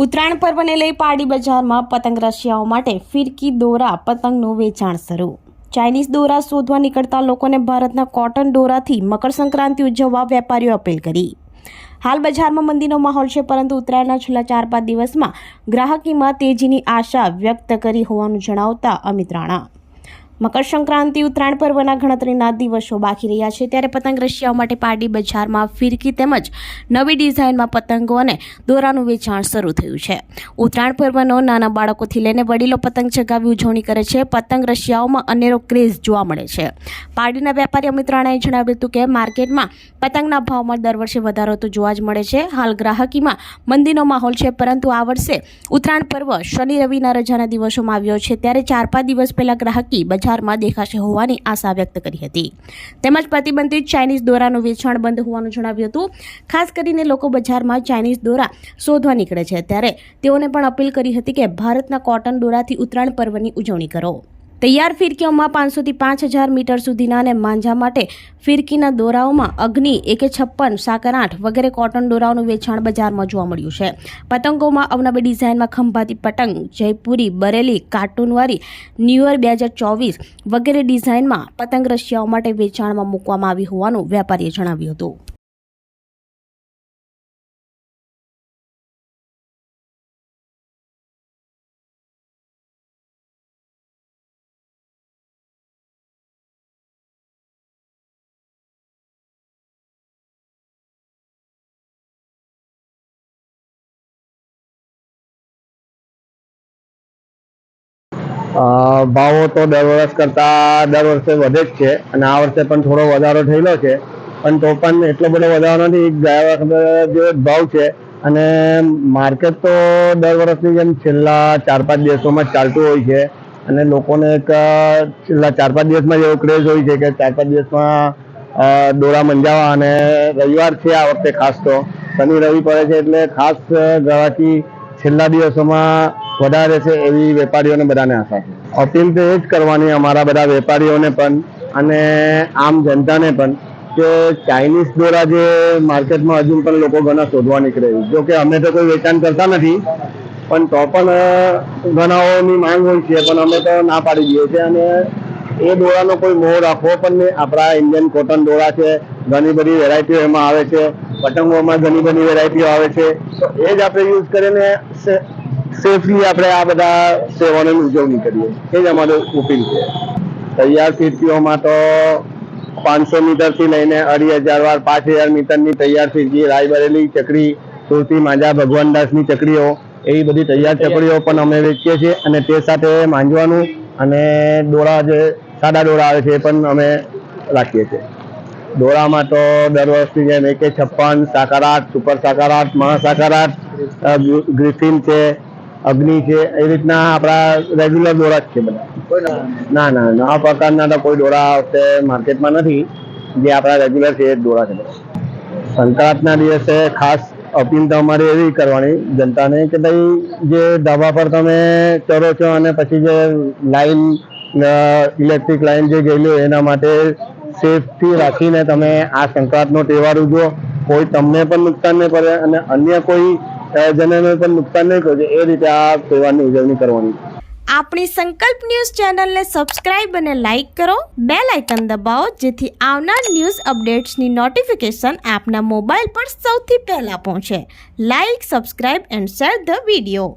ઉત્તરાયણ પર્વને લઈ પાડી બજારમાં પતંગ રશિયાઓ માટે ફિરકી દોરા પતંગનું વેચાણ શરૂ. ચાઇનીઝ દોરા શોધવા નીકળતા લોકોને ભારતના કોટન દોરાથી મકર સંક્રાંતિ ઉજવવા વેપારીઓ અપીલ કરી. હાલ બજારમાં મંદીનો માહોલ છે, પરંતુ ઉત્તરાયણના છેલ્લા ચાર પાંચ દિવસમાં ગ્રાહકીમાં તેજીની આશા વ્યક્ત કરી હોવાનું જણાવતા અમિત રાણા. મકર સંક્રાંતિ ઉત્તરાયણ પર્વના ગણતરીના દિવસો બાકી રહ્યા છે. ત્યારે પતંગ રશિયાઓ માટે પાર્ટી બજારમાં ફિરકી તેમજ નવી ડિઝાઇનમાં પતંગો અને દોરાનું વેચાણ શરૂ થયું છે. ઉત્તરાયણ પર્વનો નાના બાળકોથી લઈને વડીલો પતંગ ચગાવી ઉજવણી કરે છે. પતંગ રશિયાઓમાં અનેરો ક્રેઝ જોવા મળે છે. પાર્ટીના વેપારી અમિત રાણાએ જણાવ્યું હતું કે માર્કેટમાં પતંગના ભાવમાં દર વર્ષે વધારો તો જોવા જ મળે છે. હાલ ગ્રાહકીમાં મંદીનો માહોલ છે, પરંતુ આ વર્ષે ઉત્તરાયણ પર્વ શનિ રવિના રજાના દિવસોમાં આવ્યો છે. ત્યારે ચાર પાંચ દિવસ પહેલાં ગ્રાહકી બજારમાં દેખાશે હોવાની આશા વ્યક્ત કરી હતી. તેમજ પ્રતિબંધિત ચાઇનીઝ દોરાનું વેચાણ બંધ હોવાનું જણાવ્યું હતું. ખાસ કરીને લોકો બજારમાં ચાઇનીઝ દોરા શોધવા નીકળે છે. ત્યારે તેઓને પણ અપીલ કરી હતી કે ભારતના કોટન દોરાથી ઉત્તરાયણ પર્વની ઉજવણી કરો. તૈયાર ફિરકીઓમાં પાંચસોથી પાંચ હજાર મીટર સુધીના અને માંજા માટે ફિરકીના દોરાઓમાં અગ્નિ, એકે છપ્પન, સાકર આઠ વગેરે કોટન દોરાઓનું વેચાણ બજારમાં જોવા મળ્યું છે. પતંગોમાં અવનવી ડિઝાઇનમાં ખંભાતી પતંગ, જયપુરી, બરેલી કાર્ટૂનવાળી ન્યૂ યર બે હજાર ચોવીસ વગેરે ડિઝાઇનમાં પતંગ રશિયાઓ માટે વેચાણમાં મૂકવામાં આવી હોવાનું વેપારીએ જણાવ્યું હતું. ભાવો તો દર વર્ષ કરતા દર વર્ષે વધે જ છે અને આ વર્ષે પણ થોડો વધારો થયેલો છે. પણ તો પણ એટલો બધો વધારો નથી. ગયા વખતે જે ભાવ છે અને માર્કેટ તો દર વર્ષની જેમ છેલ્લા ચાર પાંચ દિવસોમાં ચાલતું હોય છે અને લોકોને એક છેલ્લા ચાર પાંચ દિવસમાં એવો ક્રેઝ હોય છે કે ચાર પાંચ દિવસમાં દોરા મંજાવા અને રવિવાર છે આ વખતે ખાસ તો. શનિ, રવિ પડે છે એટલે ખાસ ગ્રાહકી છેલ્લા દિવસોમાં વધારે છે એવી વેપારીઓને બધાને આશા છે. અપીલ તો એ જ કરવાની અમારા બધા વેપારીઓને પણ અને આમ જનતાને પણ કે ચાઇનીઝ દોરા જે માર્કેટમાં હજુ પણ લોકો ઘણા શોધવા નીકળે જો કે અમે તો કોઈ વેચાણ કરતા નથી, પણ તો પણ ઘણાઓની માંગ હોય છે, પણ અમે તો ના પાડી દઈએ છીએ. અને એ દોરાનો કોઈ મોહ રાખવો પણ નહીં. આપણા ઇન્ડિયન કોટન દોરા છે ઘણી બધી વેરાયટીઓ એમાં આવે છે. પતંગોમાં ઘણી બધી વેરાયટીઓ આવે છે. તો એ જ આપણે યુઝ કરીને સેફલી આપણે આ બધા તહેવારોની ઉજવણી કરીએ. એ જ અમારો ઉપયોગ છે. તૈયાર ફીરકીઓમાં તો પાંચસો મીટરથી લઈને અઢી હજાર વાર પાંચ હજાર મીટરની તૈયાર ફિરકી રાયબરેલી ચકડી સુરતી માંજા ભગવાનદાસની ચકડીઓ એવી બધી તૈયાર. ચકડીઓ પણ અમે વેચીએ છીએ અને તે સાથે માંજવાનું અને દોરા જે સાદા દોરા આવે છે એ પણ અમે રાખીએ છીએ. દોરામાં તો દર વર્ષની જેમ એકે છપ્પન સાકારાટ સુપર સાકારાટ મહાસાકારાટ ગ્રીફિન છે અગ્નિ છે એ રીતના આપણા રેગ્યુલર દોરા જ છે બધા. ના? ના નવા પ્રકારના તો કોઈ દોરા આવશે માર્કેટમાં નથી. જે આપણા રેગ્યુલર છે એ જ દોરા છે. સંક્રાંતના દિવસે ખાસ અપીલ તો અમારી એવી કરવાની જનતાને કે ભાઈ જે ધાબા પર તમે ચરો છો અને પછી જે લાઈન ઇલેક્ટ્રિક લાઈન જે ગયેલી એના માટે સેફટી રાખીને તમે આ સંક્રાંતનો તહેવાર ઉજવો. કોઈ તમને પણ નુકસાન નહીં પડે અને અન્ય કોઈ જનને પણ નુકસાન નહીં પહોંચે. એ રીતે આ તહેવારની ઉજવણી કરવાની. આપણી સંકલ્પ ન્યૂઝ ચેનલને સબસ્ક્રાઇબ અને લાઇક કરો. બે લાઇકન દબાવો, જેથી આવનાર ન્યૂઝ અપડેટ્સની નોટિફિકેશન આપના મોબાઈલ પર સૌથી પહેલા પહોંચે. Like, subscribe and share the video.